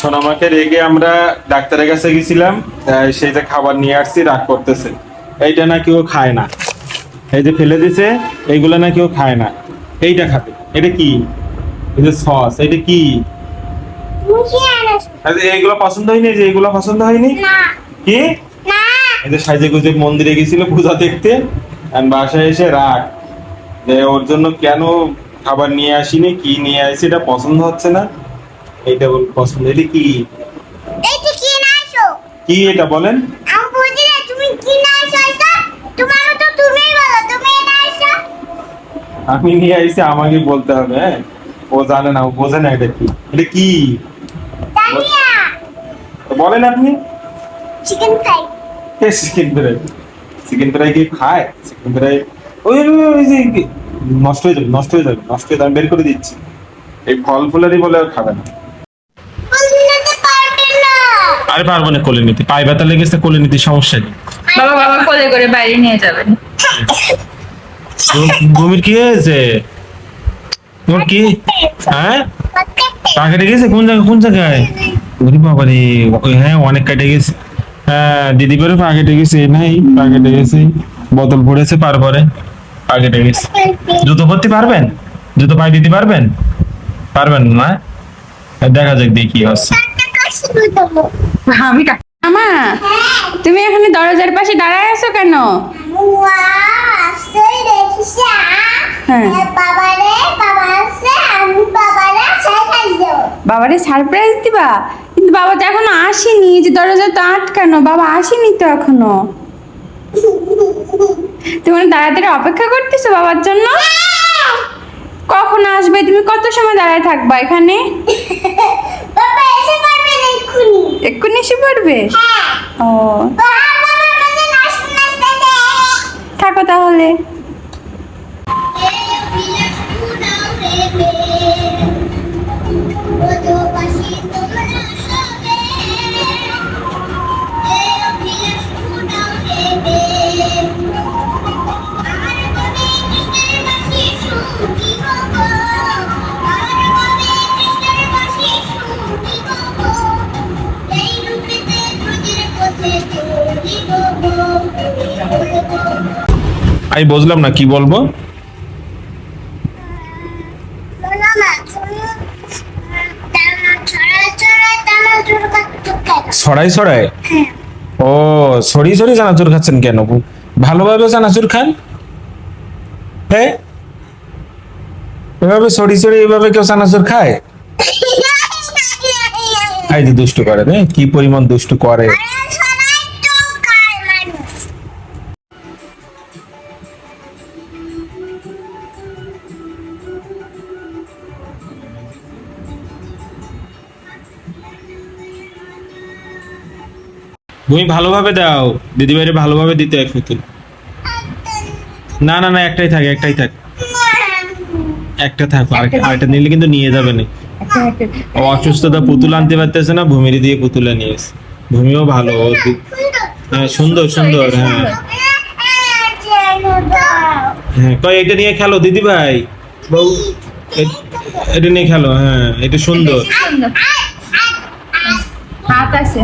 সোনামাকে রেগে আমরা ডাক্তারের কাছে গেছিলাম আহ, সেই যে খাবার নিয়ে আসছি রাগ করতেছে। এইটা নাকি ও খায় না। এই যে ফেলে দিছে এইগুলো নাকি ও খায় না। এইটা খাবে। এটা কি? এই যে সস এটা কি? এইগুলো পছন্দ হয়নি? যে এইগুলো পছন্দ হয়নি? কি? এই যে সাইজে গুজে মন্দিরে গেছিল পূজা দেখতে আর বাসায় এসে রাগ। ওর জন্য কেন খাবার নিয়ে আসিনি কি নিয়ে আসি এটা পছন্দ হচ্ছে না। এইটা বল পছন্দ এটা কি? এইটা কি না আসো? কি এটা বলেন? আমি বুঝি না তুমি কি না আসো এটা তোমার মতো তুমিই বলো তুমি না আসো। আমি নিয়ে আইছি আমাকে বলতে হবে হ্যাঁ? ও জানে না ও বোঝে না এটা কি। এটা কি? বলেন আপনি। চিকেন ফ্রাই কে চিকেন ফ্রাই চিকেন ফ্রাই কি খায়? চিকেন ফ্রাই ওই ওই, ওই যে নষ্ট হয়ে যাবে নষ্ট হয়ে যাবে নষ্ট হয়ে যাবে বের করে দিচ্ছি। এই ফল ফুলারি বলে আর খাবে না না। আরে পারব না কোলে নিতে। পায়ে ব্যথা লেগেছে কোলে নিতে সমস্যা নেই বাবা বাবা কোলে করে বাইরে নিয়ে যাবেন ভূমির কি হয়েছে? তোর কি? হ্যাঁ? পা কেটে গেছে? কোন জায়গায় কোন জায়গায়? ওরে বাবা রে হ্যাঁ অনেক কেটে গেছে। হ্যাঁ দিদি করে পা কেটে গেছে নাই পা কেটে গেছে বোতল পড়েছে পার পরে পা কেটে গেছে। জুতো পরতে পারবেন? জুতো পায়ে দিতে পারবেন? পারবেন না দেখা যাক দেখি কি হচ্ছে। আমি মামা, তুমি এখানে দরজার পাশে দাঁড়ায় আছো কেন? হ্যাঁ। বাবারে সারপ্রাইজ দিবা? কিন্তু বাবা তো এখনও আসেনি যে দরজা তো আটকানো। বাবা আসেনি তো এখনও। তুমি তাড়াতাড়ি অপেক্ষা করতেছো বাবার জন্য? কখন আসবে? তুমি কত সময় দাঁড়ায় থাকবা এখানে বাবা এসে পারবে না এক্ষুনি পড়বে হ্যাঁ। ও। থাকো তাহলে। আমি বুঝলাম না কি বলব? ছড়াই ছড়াই? ও সরি সরি চানাচুর খাচ্ছেন কেন? ভালোভাবে চানাচুর খান? হ্যাঁ এভাবে সরি সরি এভাবে কেউ চানাচুর খায়? যে দুষ্টু করে কি পরিমাণ দুষ্টু করে। তুমি ভালোভাবে দাও। দিদিভাইরে ভালোভাবে দিতে হয় পুতুল। না না না, একটাই থাক একটাই থাক। একটা থাক আরেকটা নিলে কিন্তু নিয়ে যাবে না। অসুস্থতা পুতুল আনতে পারতেছে না, ভূমির দিয়ে পুতুলে নিয়ে এসে ভূমিও ভালো হ্যাঁ সুন্দর সুন্দর হ্যাঁ। হ্যাঁ কয় এটা নিয়ে খেলো দিদি ভাই বউ এটা নিয়ে খেলো হ্যাঁ এটা সুন্দর। হাত আছে।